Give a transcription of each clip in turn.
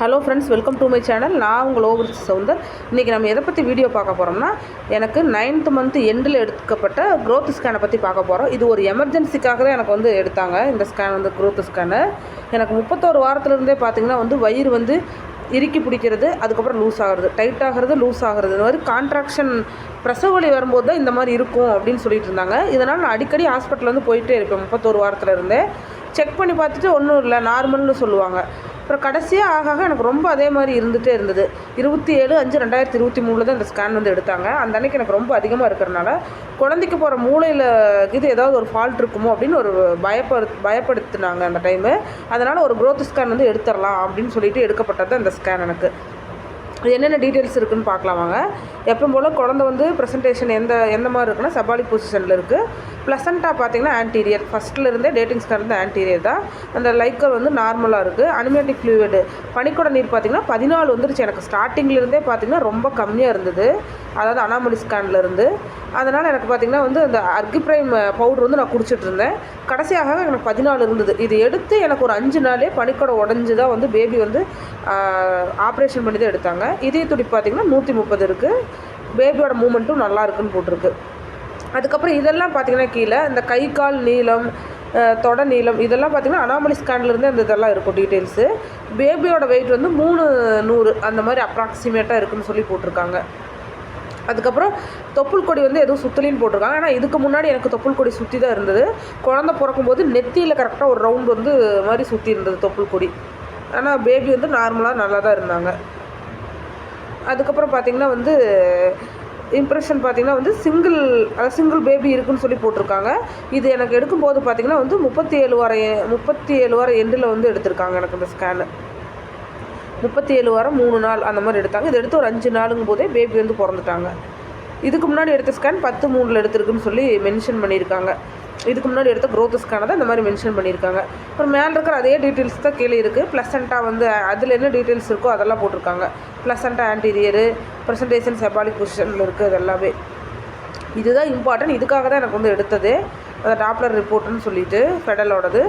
Hello friends welcome to my channel நான் உங்கள் over Soundar. இன்றைக்கி நம்ம எதை பற்றி வீடியோ பார்க்க போகிறோம்னா எனக்கு நைன்த் மந்த் எண்டில் எடுக்கப்பட்ட க்ரோத் ஸ்கேனை பற்றி பார்க்க போகிறோம் இது ஒரு எமர்ஜென்சிக்காக தான் எனக்கு வந்து எடுத்தாங்க. இந்த ஸ்கேன் வந்து க்ரோத் ஸ்கேனு எனக்கு முப்பத்தோரு வாரத்துலேருந்தே பார்த்தீங்கன்னா வந்து வயிறு வந்து இறுக்கி பிடிக்கிறது அதுக்கப்புறம் லூஸ் ஆகிறது டைட் ஆகிறது லூஸ் ஆகிறது. இந்த மாதிரி கான்ட்ராக்ஷன் பிரசவ வலி வரும்போது தான் இந்த மாதிரி இருக்கும் அப்படின்னு சொல்லிட்டு இருந்தாங்க. இதனால் நான் அடிக்கடி ஹாஸ்பிட்டல் வந்து போயிட்டே இருப்பேன் முப்பத்தோரு வாரத்தில் இருந்தே செக் பண்ணி பார்த்துட்டு ஒன்றும் இல்லை நார்மல்னு சொல்லுவாங்க. அப்புறம் கடைசியாக ஆக ஆக எனக்கு ரொம்ப அதே மாதிரி இருந்துகிட்டே இருந்தது. இருபத்தி ஏழு அஞ்சு ரெண்டாயிரத்தி இருபத்தி மூணில் தான் இந்த ஸ்கேன் வந்து எடுத்தாங்க. அந்த அன்னைக்கு எனக்கு ரொம்ப அதிகமாக இருக்கிறனால குழந்தைக்கு போகிற மூளையில் இது ஏதாவது ஒரு ஃபால்ட் இருக்குமோ அப்படின்னு ஒரு பயப்படு பயப்படுத்தினாங்க அந்த டைமு அதனால் ஒரு க்ரோத் ஸ்கேன் வந்து எடுத்துடலாம் அப்படின்னு சொல்லிட்டு எடுக்கப்பட்டது அந்த ஸ்கேன் எனக்கு. என்னென்ன டீட்டெயில்ஸ் இருக்குதுன்னு பார்க்கலாம் வாங்க. எப்பவும் போல் குழந்தை வந்து ப்ரெசன்டேஷன் எந்த எந்த மாதிரி இருக்குன்னா சபாலிக் பொசிஷனில் இருக்குது ப்ளசண்ட்டாக பார்த்தீங்கன்னா ஆன்டீரியர் ஃபஸ்ட்டிலிருந்தே டேட்டிங் ஸ்கேன் வந்து ஆன்டீரியர் தான். அந்த லைக்கர் வந்து நார்மலாக இருக்குது அனிமேட்டிக் ஃப்ளூயிடு பனிக்கூட நீர் பார்த்திங்கன்னா பதினாலு வந்துருச்சு. எனக்கு ஸ்டார்டிங்லேருந்தே பார்த்தீங்கன்னா ரொம்ப கம்மியாக இருந்தது. அதாவது அனாமலி ஸ்கேன்லேருந்து அதனால் எனக்கு பார்த்தீங்கன்னா வந்து அந்த அர்கிப்ரைம் பவுடர் வந்து நான் குடிச்சிட்டு இருந்தேன். கடைசியாக எனக்கு பதினாலு இருந்தது. இது எடுத்து எனக்கு ஒரு அஞ்சு நாளே பனிக்கூட உடஞ்சி தான் வந்து பேபி வந்து ஆப்ரேஷன் பண்ணி தான் எடுத்தாங்க. இதே துடி பார்த்தீங்கன்னா நூற்றி முப்பது இருக்குது பேபியோட மூமெண்ட்டும் நல்லா இருக்குன்னு போட்டிருக்கு. அதுக்கப்புறம் இதெல்லாம் பார்த்தீங்கன்னா கீழே இந்த கை கால் நீளம் தொட நீளம் இதெல்லாம் பார்த்தீங்கன்னா அனாமலி ஸ்கேன்லேருந்து அந்த இதெல்லாம் இருக்கும் டீட்டெயில்ஸு பேபியோட வெயிட் வந்து மூணு நூறு அந்த மாதிரி அப்ராக்சிமேட்டாக இருக்குன்னு சொல்லி போட்டிருக்காங்க. அதுக்கப்புறம் தொப்புள் கொடி வந்து எதுவும் சுத்தலின்னு போட்டிருக்காங்க. ஆனால் இதுக்கு முன்னாடி எனக்கு தொப்புள் கொடி சுற்றி தான் இருந்தது. குழந்த பிறக்கும்போது நெத்தியில் கரெக்டாக ஒரு ரவுண்ட் வந்து மாதிரி சுற்றி இருந்தது தொப்புள் கொடி. ஆனால் பேபி வந்து நார்மலாக நல்லா தான் இருந்தாங்க. அதுக்கப்புறம் பார்த்தீங்கன்னா வந்து இம்ப்ரெஷன் பார்த்திங்கன்னா வந்து சிங்கிள் சிங்கிள் பேபி இருக்குன்னு சொல்லி போட்டிருக்காங்க. இது எனக்கு எடுக்கும்போது பார்த்தீங்கன்னா வந்து முப்பத்தி ஏழு வாரம் முப்பத்தி ஏழு வாரம் எண்டில் வந்து எடுத்திருக்காங்க எனக்கு இந்த ஸ்கேனு முப்பத்தி ஏழு வாரம் மூணு நாள் அந்த மாதிரி எடுத்தாங்க. இது எடுத்து ஒரு அஞ்சு நாளுங்கும் போதே பேபி வந்து பிறந்துட்டாங்க. இதுக்கு முன்னாடி எடுத்த ஸ்கேன் பத்து மூணில் எடுத்திருக்குன்னு சொல்லி மென்ஷன் பண்ணியிருக்காங்க. இதுக்கு முன்னாடி எடுத்த க்ரோத் ஸ்கேனை தான் இந்த மாதிரி மென்ஷன் பண்ணியிருக்காங்க. அப்புறம் மேலே இருக்கிற அதே டீட்டெயில்ஸ் தான் கீழே இருக்குது ப்ளசண்ட்டாக வந்து அதில் என்ன டீட்டெயில்ஸ் இருக்கோ அதெல்லாம் போட்டிருக்காங்க. ப்ளசண்ட்டாக ஆன்டீரியரு ப்ரெசன்டேஷன் செபாலிக் பொசிஷனில் இருக்குது அது எல்லாமே இதுதான் இம்பார்ட்டன்ட் இதுக்காக தான் எனக்கு வந்து எடுத்தது. அந்த டாப்லர் ரிப்போர்ட்டுன்னு சொல்லிட்டு ஃபெடலோடது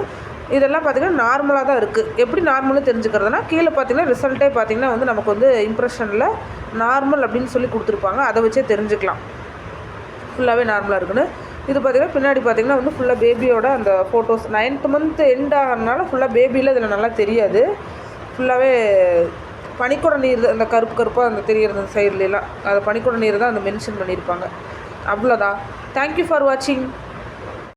இதெல்லாம் பார்த்திங்கன்னா நார்மலாக தான் இருக்குது எப்படி நார்மல்னு தெரிஞ்சுக்கிறதுனா கீழே பார்த்தீங்கன்னா ரிசல்ட்டே பார்த்தீங்கன்னா வந்து நமக்கு வந்து இம்ப்ரெஷனில் நார்மல் அப்படின்னு சொல்லி கொடுத்துருப்பாங்க. அதை வச்சே தெரிஞ்சுக்கலாம். ஃபுல்லாகவே நார்மலாக இருக்குன்னு. இது பார்த்திங்கன்னா பின்னாடி பார்த்திங்கன்னா வந்து ஃபுல்லாக பேபியோட அந்த ஃபோட்டோஸ் நைன்த் மந்த் எண்ட் ஆகிறதுனால ஃபுல்லாக பேபியில் இதில் நல்லா தெரியாது. ஃபுல்லாகவே பனிக்கூட நீர் அந்த கருப்பு கருப்பாக அந்த தெரிகிறது அந்த சைட்லலாம் அதை பனிக்கூட நீர் தான் அந்த மென்ஷன் பண்ணியிருப்பாங்க அவ்வளோதான் தேங்க்யூ ஃபார் வாட்சிங்